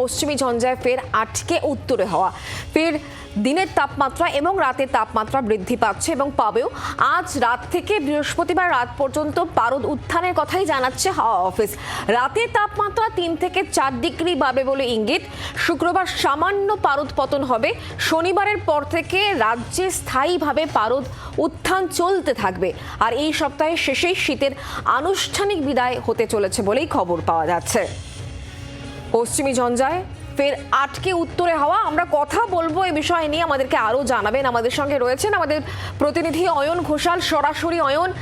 পশ্চিমী ঝঞ্ঝায় ফের আটকে উত্তরে হওয়া। ফের দিনের তাপমাত্রা এবং রাতের তাপমাত্রা বৃদ্ধি পাচ্ছে এবং পাবেও আজ রাত থেকে বৃহস্পতিবার রাত পর্যন্ত পারদ উত্থানের কথাই জানাচ্ছে হাওয়া অফিস। রাতের তাপমাত্রা তিন থেকে চার ডিগ্রি বাড়বে বলে ইঙ্গিত। শুক্রবার সামান্য পারদ পতন হবে। শনিবারের পর থেকে রাজ্যে স্থায়ীভাবে পারদ উত্থান চলতে থাকবে। আর এই সপ্তাহের শেষেই শীতের আনুষ্ঠানিক বিদায় হতে চলেছে বলেই খবর পাওয়া যাচ্ছে। পশ্চিমী ঝঞ্ঝায় ফের আটকে উত্তরে হওয়া। আমরা কথা বলব এই বিষয় নিয়ে। আমাদেরকে আরও জানাবেন। আমাদের সঙ্গে রয়েছেন আমাদের প্রতিনিধি অয়ন ঘোষাল, সরাসরি অয়ন।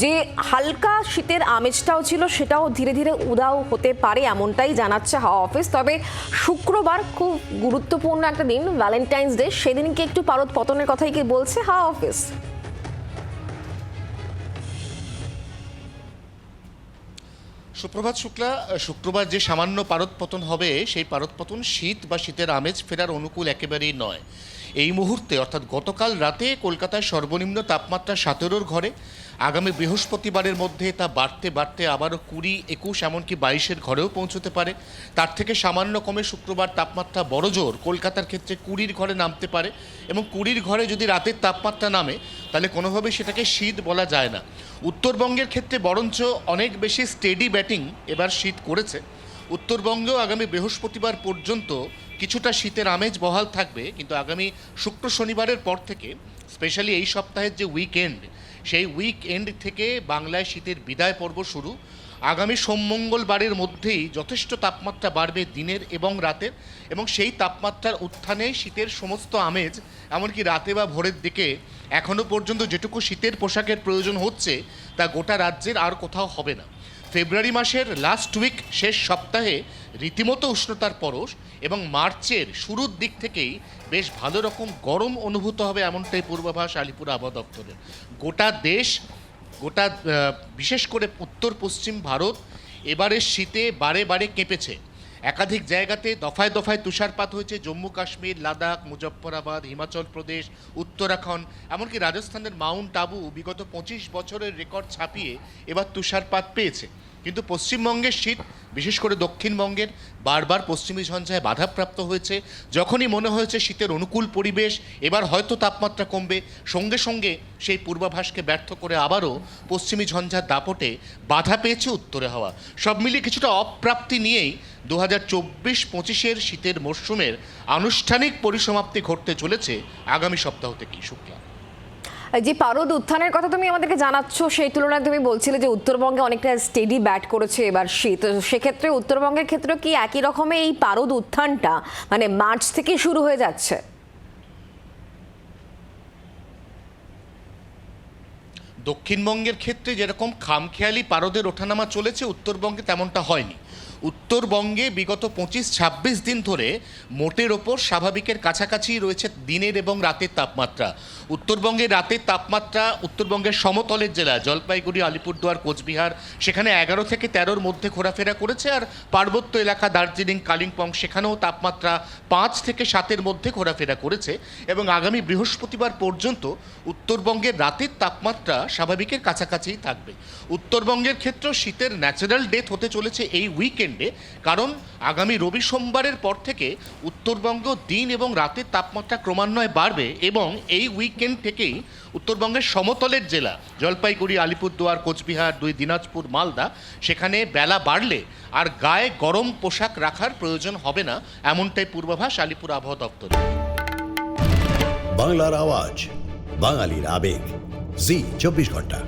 যে হালকা শীতের আমেজটাও ছিল, সেটাও ধীরে ধীরে উদাও হতে পারে এমনটাই জানাচ্ছে হাওয়া অফিস। তবে শুক্রবার খুব গুরুত্বপূর্ণ একটা দিন ভ্যালেন্টাইন্স ডে সেদিনকে একটু পারদ পতনের কথাই কি বলছে হাওয়া অফিস? সুপ্রভাত শুক্লা শুক্রবার যে সামান্য পারদপতন হবে, সেই পারদপতন শীত বা শীতের আমেজ ফেরার অনুকূল একেবারেই নয়। এই মুহূর্তে, অর্থাৎ গতকাল রাতে, কলকাতায় সর্বনিম্ন তাপমাত্রা সতেরোর ঘরে আগামী বৃহস্পতিবারের মধ্যে তা বাড়তে বাড়তে আবারও কুড়ি, একুশ, এমনকি বাইশের ঘরেও পৌঁছতে পারে। তার থেকে সামান্য কমে শুক্রবার তাপমাত্রা বড় জোর। কলকাতার ক্ষেত্রে কুড়ির ঘরে নামতে পারে এবং কুড়ির ঘরে যদি রাতের তাপমাত্রা নামে, তাহলে কোনোভাবে সেটাকে শীত বলা যায় না। উত্তরবঙ্গের ক্ষেত্রে বরঞ্চ অনেক বেশি স্টেডি ব্যাটিং এবার শীত করেছে। উত্তরবঙ্গেও আগামী বৃহস্পতিবার পর্যন্ত কিছুটা শীতের আমেজ বহাল থাকবে, কিন্তু আগামী শুক্র শনিবারের পর থেকে স্পেশালি এই সপ্তাহের যে উইকেন্ড সেই উইকএন্ড থেকে বাংলায় শীতের বিদায় পর্ব শুরু। আগামী সোম মঙ্গলবারের মধ্যেই যথেষ্ট তাপমাত্রা বাড়বে দিনের এবং রাতের, এবং সেই তাপমাত্রার উত্থানে শীতের সমস্ত আমেজ, এমনকি রাতে বা ভোরের দিকে এখনও পর্যন্ত যেটুকু শীতের পোশাকের প্রয়োজন হচ্ছে, তা গোটা রাজ্যের আর কোথাও হবে না। ফেব্রুয়ারি মাসের লাস্ট উইক শেষ সপ্তাহে রীতিমতো উষ্ণতার পরশ এবং মার্চের শুরুর দিক থেকেই বেশ ভালো রকম গরম অনুভূত হবে এমনটাই পূর্বাভাস আলিপুর আবহাওয়া দপ্তরের। গোটা দেশ, গোটা বিশেষ করে উত্তর পশ্চিম ভারত এবারের শীতে বারে বারে কেঁপেছে। একাধিক জায়গাতে দফায় দফায় তুষারপাত হয়েছে। জম্মু, কাশ্মীর, লাদাখ, মুজফ্ফরাবাদ, হিমাচল প্রদেশ, উত্তরাখণ্ড, এমনকি রাজস্থানের মাউন্ট আবু বিগত পঁচিশ বছরের রেকর্ড ছাপিয়ে এবার তুষারপাত পেয়েছে। কিন্তু পশ্চিমবঙ্গের শীত, বিশেষ করে দক্ষিণবঙ্গের, বারবার পশ্চিমী ঝঞ্ঝায় বাধাপ্রাপ্ত হয়েছে। যখনই মনে হয়েছে শীতের অনুকূল পরিবেশ, এবার হয়তো তাপমাত্রা কমবে। সঙ্গে সঙ্গে সেই পূর্বাভাসকে ব্যর্থ করে আবারও পশ্চিমী ঝঞ্ঝার দাপটে বাধা পেয়েছে উত্তরে হাওয়া। সব মিলিয়ে কিছুটা অপ্রাপ্তি নিয়েই দু হাজার চব্বিশ পঁচিশের শীতের মরশুমের আনুষ্ঠানিক পরিসমাপ্তি ঘটতে চলেছে আগামী সপ্তাহ থেকেই, শুক্লা। যে পারদ উত্থানের কথা তুমি আমাদেরকে জানাচ্ছ, সেই তুলনায় তুমি বলছিলে যে উত্তরবঙ্গে অনেকটা স্টেডি ব্যাট করেছে এবার শীত। সেক্ষেত্রে উত্তরবঙ্গের ক্ষেত্রে কি একই রকমের এই পারদ উত্থানটা মানে মার্চ থেকে শুরু হয়ে যাচ্ছে? দক্ষিণবঙ্গের ক্ষেত্রে যেরকম খামখেয়ালি পারদের ওঠানামা চলেছে, উত্তরবঙ্গে তেমনটা হয়নি। উত্তরবঙ্গে বিগত পঁচিশ ছাব্বিশ দিন ধরে মোটের ওপর স্বাভাবিকের কাছাকাছি রয়েছে দিনের এবং রাতের তাপমাত্রা। উত্তরবঙ্গে রাতের তাপমাত্রা উত্তরবঙ্গের সমতলের জেলা, জলপাইগুড়ি, আলিপুরদুয়ার, কোচবিহার, সেখানে এগারো থেকে তেরোর মধ্যে ঘোরাফেরা করেছে আর পার্বত্য এলাকা, দার্জিলিং, কালিম্পং, সেখানেও তাপমাত্রা পাঁচ থেকে সাতের মধ্যে ঘোরাফেরা করেছে এবং আগামী বৃহস্পতিবার পর্যন্ত উত্তরবঙ্গের রাতের তাপমাত্রা স্বাভাবিকের কাছাকাছিই থাকবে। উত্তরবঙ্গের ক্ষেত্রেও শীতের ন্যাচারাল ডেথ হতে চলেছে এই উইকেন্ডে কারণ আগামী রবি সোমবারের পর থেকে উত্তরবঙ্গ দিন এবং রাতের তাপমাত্রা ক্রমান্বয়ে বাড়বে এবং এই উইকেন্ড থেকেই উত্তরবঙ্গের সমতলের জেলা, জলপাইগুড়ি, আলিপুরদুয়ার, কোচবিহার, দুই দিনাজপুর, মালদা, সেখানে বেলা বাড়লে আর গায়ে গরম পোশাক রাখার প্রয়োজন হবে না, এমনটাই পূর্বাভাস আলিপুর আবহাওয়া দপ্তর। বাংলার আওয়াজ, বাঙালির আবেগ। জি, চব্বিশ ঘণ্টা।